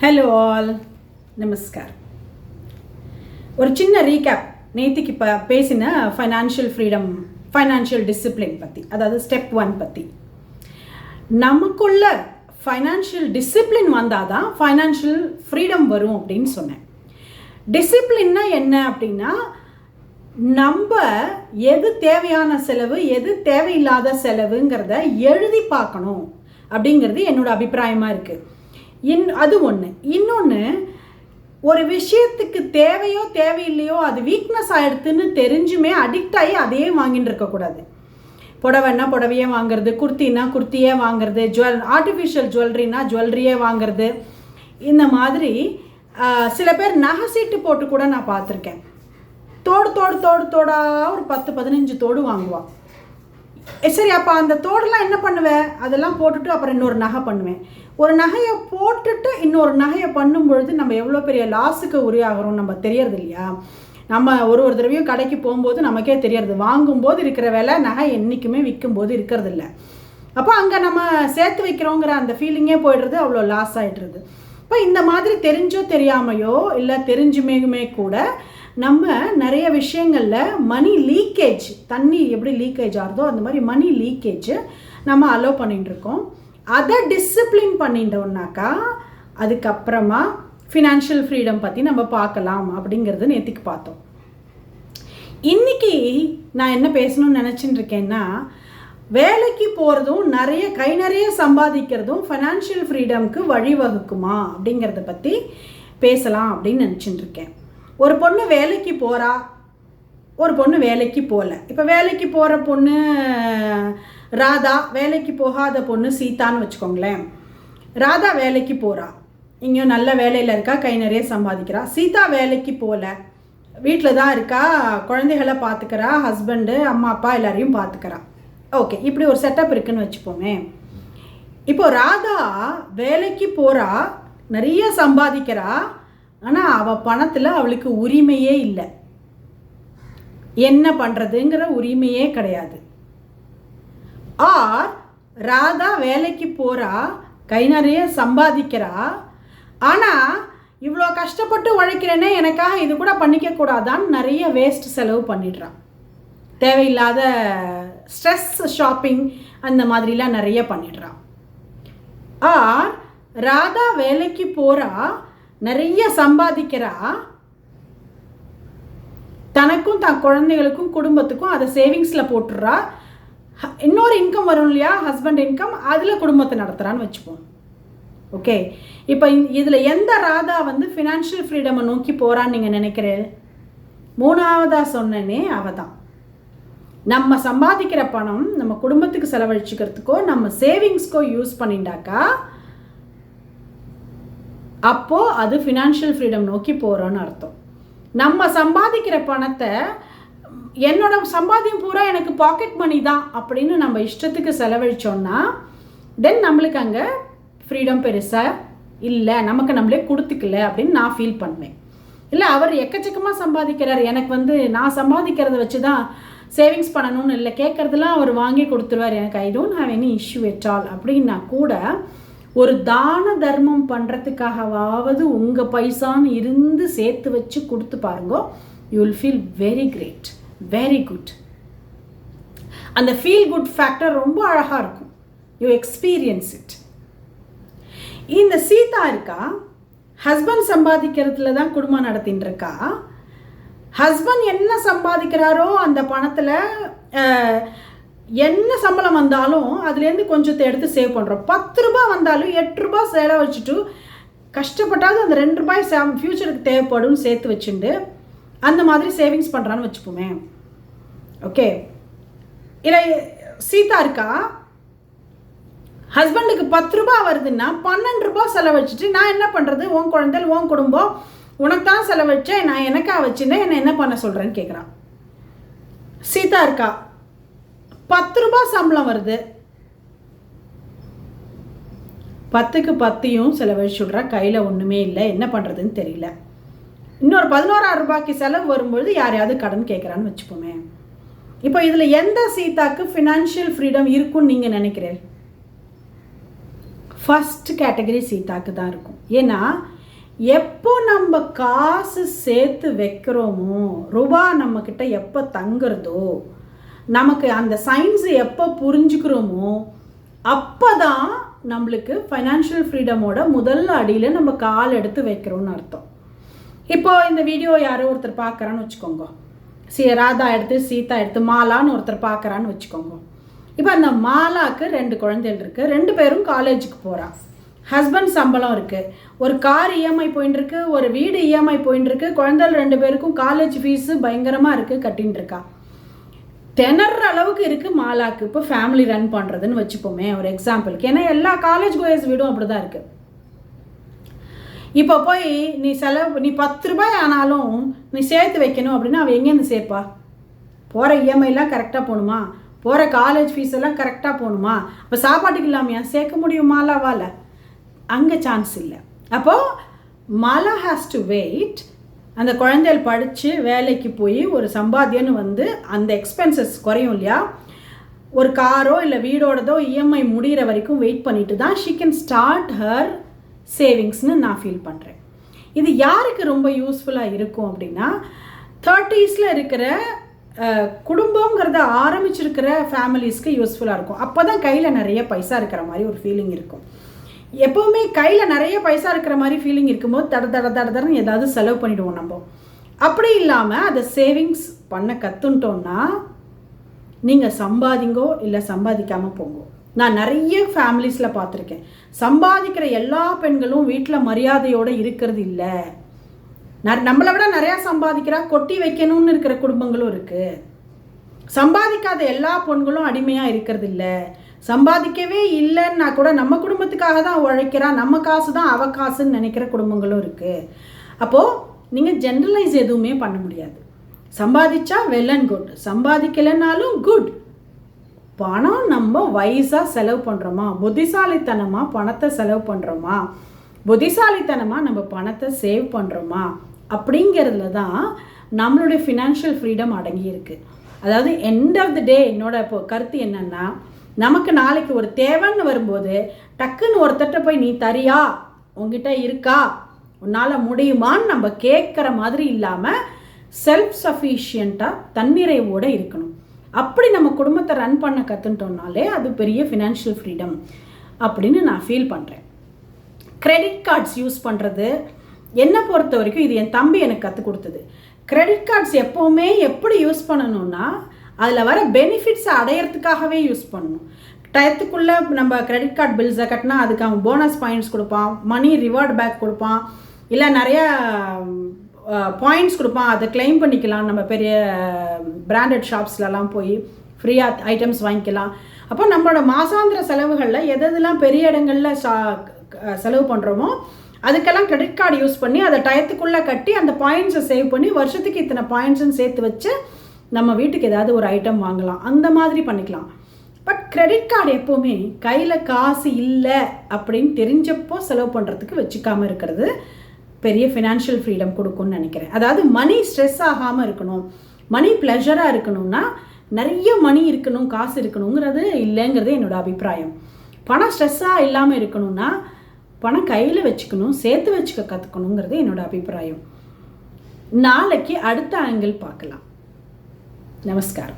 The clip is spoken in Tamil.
ஹலோ ஆல் நமஸ்கார் ஒரு சின்ன ரீகேப் நேத்திக்கு இப்போ பேசின ஃபைனான்ஷியல் ஃப்ரீடம் ஃபைனான்ஷியல் டிசிப்ளின் பற்றி அதாவது ஸ்டெப் ஒன் பற்றி நமக்குள்ள ஃபைனான்ஷியல் டிசிப்ளின் வந்தால் தான் ஃபைனான்ஷியல் ஃப்ரீடம் வரும் அப்படின்னு சொன்னேன். டிசிப்ளின்னா என்ன அப்படின்னா நம்ம எது தேவையான செலவு எது தேவையில்லாத செலவுங்கிறத எழுதி பார்க்கணும் அப்படிங்கிறது என்னோட அபிப்பிராயமாக இருக்குது இன் அது ஒன்று இன்னொன்று ஒரு விஷயத்துக்கு தேவையோ தேவையில்லையோ அது வீக்னஸ் ஆகிடுதுன்னு தெரிஞ்சுமே அடிக்ட் ஆகி அதையே வாங்கிட்டு இருக்கக்கூடாது புடவைன்னா புடவையே வாங்குறது குர்த்தின்னா குர்த்தியே வாங்குறது ஜுவல் ஆர்டிஃபிஷியல் ஜுவல்லரினா ஜுவல்லரியே வாங்குறது. இந்த மாதிரி சில பேர் நகை சீட்டு போட்டு கூட நான் பார்த்துருக்கேன். தோடு தோடு தோடு தோடா ஒரு பத்து பதினஞ்சு தோடு வாங்குவான் சரி அப்போ அந்த தோடெல்லாம் என்ன பண்ணுவேன் அதெல்லாம் போட்டுட்டு அப்புறம் இன்னொரு நகை பண்ணுவேன். ஒரு நகையை போட்டுட்டு இன்னொரு நகையை பண்ணும் பொழுது நம்ம எவ்வளோ பெரிய லாஸுக்கு உரியாகிறோம் நம்ம தெரியறது இல்லையா நம்ம ஒரு ஒரு தடவையும் கடைக்கு போகும்போது நமக்கே தெரியறது. வாங்கும்போது இருக்கிற விலை நகை என்றைக்குமே விற்கும்போது இருக்கிறது இல்லை அப்போ அங்கே நம்ம சேர்த்து வைக்கிறோங்கிற அந்த ஃபீலிங்கே போயிடுறது அவ்வளோ லாஸ் ஆகிடுறது இப்போ இந்த மாதிரி தெரிஞ்சோ தெரியாமையோ இல்லை தெரிஞ்சுமேயுமே கூட நம்ம நிறைய விஷயங்களில் மணி லீக்கேஜ் தண்ணி எப்படி லீக்கேஜ் ஆகுதோ அந்த மாதிரி மணி லீக்கேஜ் நம்ம அலோவ் பண்ணிகிட்டு இருக்கோம். அதை டிசிப்ளின் பண்ணிட்டோம்னாக்கா அதுக்கப்புறமா ஃபினான்ஷியல் ஃப்ரீடம் பற்றி நம்ம பார்க்கலாம் அப்படிங்கிறது நேற்றுக்கு பார்த்தோம். இன்னைக்கு நான் என்ன பேசணும்னு நினச்சின்னு இருக்கேன்னா வேலைக்கு போகிறதும் நிறைய கை நிறைய சம்பாதிக்கிறதும் ஃபைனான்ஷியல் ஃப்ரீடம்க்கு வழிவகுக்குமா அப்படிங்கிறத பற்றி பேசலாம் அப்படின்னு நினச்சிட்டு இருக்கேன். ஒரு பொண்ணு வேலைக்கு போகிறா ஒரு பொண்ணு வேலைக்கு போகல இப்போ வேலைக்கு போகிற பொண்ணு ராதா வேலைக்கு போகாத பொண்ணு சீதான்னு வச்சுக்கோங்களேன். ராதா வேலைக்கு போகிறா இங்கேயும் நல்ல வேலையில் இருக்கா கை நிறைய சம்பாதிக்கிறா. சீதா வேலைக்கு போகல வீட்டில் தான் இருக்கா குழந்தைகளை பார்த்துக்கிறா ஹஸ்பண்டு அம்மா அப்பா எல்லாரையும் பார்த்துக்கிறா ஓகே இப்படி ஒரு செட்டப் இருக்குன்னு வச்சுப்போமே. இப்போது ராதா வேலைக்கு போகிறா நிறைய சம்பாதிக்கிறா ஆனால் அவள் பணத்தில் அவளுக்கு உரிமையே இல்லை. என்ன பண்ணுறதுங்கிற உரிமையே கிடையாது. ஆர் ராதா வேலைக்கு போகிறா கை நிறைய சம்பாதிக்கிறா ஆனால் இவ்வளோ கஷ்டப்பட்டு உழைக்கிறேனே எனக்காக இது கூட பண்ணிக்க கூடாதான்னு நிறைய வேஸ்ட் செலவு பண்ணிடுறான் தேவையில்லாத ஸ்ட்ரெஸ் ஷாப்பிங் அந்த மாதிரிலாம் நிறைய பண்ணிடுறான் ஆர் ராதா வேலைக்கு போகிறா நிறைய சம்பாதிக்கிறா தனக்கும் தன் குழந்தைகளுக்கும் குடும்பத்துக்கும் அதை சேவிங்ஸில் போட்டுடுறா ஹ- இன்னொரு இன்கம் வரும் இல்லையா? ஹஸ்பண்ட் இன்கம் அதில் குடும்பத்தை நடத்துகிறான்னு வச்சுப்போம். ஓகே இப்போ இதில் எந்த ராதா வந்து ஃபினான்ஷியல் ஃப்ரீடமை நோக்கி போகிறான்னு நீங்கள் நினைக்கிறேன் மூணாவதாக சொன்னனே அவ தான் நம்ம சம்பாதிக்கிற பணம் நம்ம குடும்பத்துக்கு செலவழிச்சுக்கிறதுக்கோ நம்ம சேவிங்ஸ்க்கோ யூஸ் பண்ணிட்டாக்கா அப்போது அது ஃபினான்ஷியல் ஃப்ரீடம் நோக்கி போகிறோன்னு அர்த்தம். நம்ம சம்பாதிக்கிற பணத்தை என்னோட சம்பாதியம் பூரா எனக்கு பாக்கெட் மணி தான் அப்படின்னு நம்ம இஷ்டத்துக்கு செலவழித்தோம்னா தென் நம்மளுக்கு அங்கே ஃப்ரீடம் பெருசாக இல்லை நமக்கு நம்மளே கொடுத்துக்கல அப்படின்னு நான் ஃபீல் பண்ணுவேன். இல்லை அவர் எக்கச்சக்கமாக சம்பாதிக்கிறார். எனக்கு வந்து நான் சம்பாதிக்கிறத வச்சு தான் சேவிங்ஸ் பண்ணணும்னு இல்லை கேட்குறதெல்லாம் அவர் வாங்கி கொடுத்துருவார். எனக்கு I don't have any issue at all அப்படின்னா கூட ஒரு தான தர்மம் பண்ணுறதுக்காகவாவது உங்கள் பைசான்னு இருந்து சேர்த்து வச்சு கொடுத்து பாருங்க you will feel very great very good அந்த ஃபீல் குட் ஃபேக்டர் ரொம்ப அழகாக இருக்கும். யூ எக்ஸ்பீரியன்ஸ் இட் இந்த சீதா இருக்கா? ஹஸ்பண்ட் சம்பாதிக்கிறதுல தான் குடும்பம் நடத்தின்னு இருக்கா ஹஸ்பண்ட் என்ன சம்பாதிக்கிறாரோ அந்த பணத்தில் என்ன சம்பளம் வந்தாலும் அதுலேருந்து கொஞ்சத்தை எடுத்து சேவ் பண்ணுறோம் பத்து ரூபா வந்தாலும் எட்டு ரூபாய் வச்சுட்டு கஷ்டப்பட்டாவது அந்த ரெண்டு ரூபாய் சே ஃப்யூச்சருக்கு தேவைப்படும் சேர்த்து வச்சுட்டு அந்த மாதிரி சேவிங்ஸ் பண்ணுறான்னு வச்சுப்போமே. ஓகே இல்லை சீதா இருக்கா? ஹஸ்பண்டுக்கு பத்து ரூபா வருதுன்னா பன்னெண்டு ரூபா செலவழிச்சிட்டு நான் என்ன பண்ணுறது உன் குழந்தைகள் உன் குடும்பம் உனக்கு தான் செலவழிச்சேன் நான் எனக்கா வச்சுருந்தேன் என்னை என்ன பண்ண சொல்கிறேன்னு கேட்குறான் சீதா இருக்கா? பத்து ரூபாய் சம்பளம் வருது. பத்துக்கு பத்தையும் செலவழிச்சு விட்றா கையில் ஒன்றுமே இல்லை. என்ன பண்ணுறதுன்னு தெரியல. இன்னொரு பதினோராயிரம் ரூபாய்க்கு செலவு வரும்பொழுது யாரையாவது கடன் கேட்குறான்னு வச்சுப்போமே. இப்போ இதில் எந்த சீதாக்கு ஃபினான்ஷியல் ஃப்ரீடம் இருக்குன்னு நீங்கள் நினைக்கிறேன் ஃபஸ்ட் கேட்டகரி சீதாக்கு தான் இருக்கும். ஏன்னா எப்போ நம்ம காசு சேர்த்து வைக்கிறோமோ ரூபா நம்மக்கிட்ட எப்போ தங்குறதோ நமக்கு அந்த சயின்ஸை எப்போ புரிஞ்சுக்கிறோமோ அப்போ தான் நம்மளுக்கு ஃபைனான்ஷியல் ஃப்ரீடமோட முதல் அடியில் நம்ம கால் எடுத்து வைக்கிறோம்னு அர்த்தம். இப்போது இந்த வீடியோ யாரோ ஒருத்தர் பார்க்குறான்னு வச்சுக்கோங்க. சி ராதா எடுத்து சீதா எடுத்து மாலான்னு ஒருத்தர் பார்க்குறான்னு வச்சுக்கோங்க. இப்போ அந்த மாலாக்கு ரெண்டு குழந்தைகள் இருக்குது ரெண்டு பேரும் காலேஜுக்கு போகிறான் ஹஸ்பண்ட் சம்பளம் இருக்குது ஒரு கார் இஎம்ஐ போயின்னு இருக்கு. ஒரு வீடு இஎம்ஐ போயின்னு இருக்கு. குழந்தைகள் ரெண்டு பேருக்கும் காலேஜ் ஃபீஸு பயங்கரமாக இருக்குது கட்டின்னு இருக்கா. திணற அளவுக்கு இருக்குது மாலாக்கு. இப்போ ஃபேமிலி ரன் பண்ணுறதுன்னு வச்சுப்போமே ஒரு எக்ஸாம்பிளுக்கு ஏன்னா எல்லா காலேஜ் கோயர்ஸ் வீடும் அப்படி தான் இருக்குது இப்போ போய் நீ செலவு நீ பத்து ரூபாய் ஆனாலும் நீ சேர்த்து வைக்கணும் அப்படின்னா அவள் எங்கேருந்து சேர்ப்பா? போகிற இஎம்ஐலாம் கரெக்டாக போகணுமா போகிற காலேஜ் ஃபீஸ் எல்லாம் கரெக்டாக போகணுமா அப்போ சாப்பாட்டுக்கு இல்லாமையா? சேர்க்க முடியுமாலாவால் அங்கே சான்ஸ் இல்லை. அப்போது மாலா ஹேஸ் டு வெயிட் அந்த குழந்தைகள் படித்து வேலைக்கு போய் ஒரு சம்பாத்தியம்னு வந்து அந்த எக்ஸ்பென்சஸ் குறையும் இல்லையா? ஒரு காரோ இல்லை வீடோடதோ இஎம்ஐ முடிகிற வரைக்கும் வெயிட் பண்ணிட்டு தான் ஷீ கேன் ஸ்டார்ட் ஹர் சேவிங்ஸ்னு நான் ஃபீல் பண்ணுறேன் இது யாருக்கு ரொம்ப யூஸ்ஃபுல்லாக இருக்கும் அப்படின்னா தேர்ட்டீஸில் இருக்கிற குடும்பங்கிறத ஆரம்பிச்சிருக்கிற ஃபேமிலிஸ்க்கு யூஸ்ஃபுல்லாக இருக்கும். அப்போ தான் கையில் நிறைய பைசா இருக்கிற மாதிரி ஒரு ஃபீலிங் இருக்கும். எப்போவுமே கையில் நிறைய பைசா இருக்கிற மாதிரி ஃபீலிங் இருக்கும்போது தட தட தட தடன்னு ஏதாவது செலவு பண்ணிவிடுவோம் நம்ம. அப்படி இல்லாமல் அதை சேவிங்ஸ் பண்ண கற்றுன்ட்டோன்னா நீங்கள் சம்பாதிங்கோ இல்லை சம்பாதிக்காமல் போங்கோ. நான் நிறைய ஃபேமிலிஸில் பார்த்துருக்கேன். சம்பாதிக்கிற எல்லா பெண்களும் வீட்டில் மரியாதையோடு இருக்கிறது இல்லை. ந- நம்மளை விட நிறையா சம்பாதிக்கிறா கொட்டி வைக்கணும்னு இருக்கிற குடும்பங்களும் இருக்குது சம்பாதிக்காத எல்லா பெண்களும் அடிமையாக இருக்கிறது இல்லை. சம்பாதிக்கவே இல்லைன்னா கூட நம்ம குடும்பத்துக்காக தான் உழைக்கிறா நம்ம காசு தான் அவ காசுன்னு நினைக்கிற குடும்பங்களும் இருக்குது அப்போது நீங்கள் ஜென்ரலைஸ் எதுவுமே பண்ண முடியாது. சம்பாதிச்சா வெல் அண்ட் குட் சம்பாதிக்கலைன்னாலும் குட் பணம் நம்ம வயசாக செலவு பண்ணுறோமா புத்திசாலித்தனமாக பணத்தை செலவு பண்ணுறோமா புத்திசாலித்தனமாக நம்ம பணத்தை சேவ் பண்ணுறோமா அப்படிங்கிறதுல தான் நம்மளுடைய ஃபினான்ஷியல் ஃப்ரீடம் அடங்கியிருக்கு அதாவது எண்ட் ஆஃப் த டே என்னோட இப்போ கருத்து என்னென்னா நமக்கு நாளைக்கு ஒரு தேவைன்னு வரும்போது டக்குன்னு ஒருத்தட்ட போய் நீ தரியா? உங்ககிட்ட இருக்கா? உன்னால் முடியுமான்னு நம்ம கேட்குற மாதிரி இல்லாமல் செல்ஃப் சஃபிஷியண்ட்டாக தன்னிறைவோடு இருக்கணும். அப்படி நம்ம குடும்பத்தை ரன் பண்ண கற்றுட்டோம்னாலே அது பெரிய ஃபினான்ஷியல் ஃப்ரீடம் அப்படின்னு நான் ஃபீல் பண்ணுறேன் கிரெடிட் கார்ட்ஸ் யூஸ் பண்ணுறது என்னை பொறுத்த வரைக்கும் இது என் தம்பி எனக்கு கற்றுக் கொடுத்தது. கிரெடிட் கார்ட்ஸ் எப்போவுமே எப்படி யூஸ் பண்ணணும்னா அதில் வர பெனிஃபிட்ஸை அடையிறதுக்காகவே யூஸ் பண்ணணும். டயத்துக்குள்ளே நம்ம கிரெடிட் கார்டு பில்ஸை கட்டினா அதுக்கு அவன் போனஸ் பாயிண்ட்ஸ் கொடுப்பான் மணி ரிவார்டு பேக் கொடுப்பான் இல்லை நிறையா பாயிண்ட்ஸ் கொடுப்பான் அதை கிளைம் பண்ணிக்கலாம். நம்ம பெரிய பிராண்டட் ஷாப்ஸ்லலாம் போய் ஃப்ரீயாக ஐட்டம்ஸ் வாங்கிக்கலாம். அப்போ நம்மளோட மாசாந்திர செலவுகளில் எதெல்லாம் பெரிய இடங்களில் செலவு பண்ணுறோமோ அதுக்கெல்லாம் கிரெடிட் கார்டு யூஸ் பண்ணி அதை டயத்துக்குள்ளே கட்டி அந்த பாயிண்ட்ஸை சேவ் பண்ணி வருஷத்துக்கு இத்தனை பாயிண்ட்ஸுன்னு சேர்த்து வச்சு நம்ம வீட்டுக்கு ஏதாவது ஒரு ஐட்டம் வாங்கலாம். அந்த மாதிரி பண்ணிக்கலாம். பட் கிரெடிட் கார்டு எப்போவுமே கையில் காசு இல்லை அப்படின்னு தெரிஞ்சப்போ செலவு பண்ணுறதுக்கு வச்சுக்காமல் இருக்கிறது பெரிய ஃபினான்ஷியல் ஃப்ரீடம் கொடுக்கும்னு நினைக்கிறேன். அதாவது மணி ஸ்ட்ரெஸ் ஆகாமல் இருக்கணும். மணி ப்ளஷராக இருக்கணும்னா நிறைய மணி இருக்கணும் காசு இருக்கணுங்கிறது இல்லைங்கிறது என்னோட அபிப்பிராயம். பணம் ஸ்ட்ரெஸ்ஸாக இல்லாமல் இருக்கணும்னா பணம் கையில் வச்சுக்கணும் சேர்த்து வச்சுக்க கற்றுக்கணுங்கிறது என்னோட அபிப்பிராயம். நாளைக்கு அடுத்த ஆங்கிள் பார்க்கலாம். Namaskar.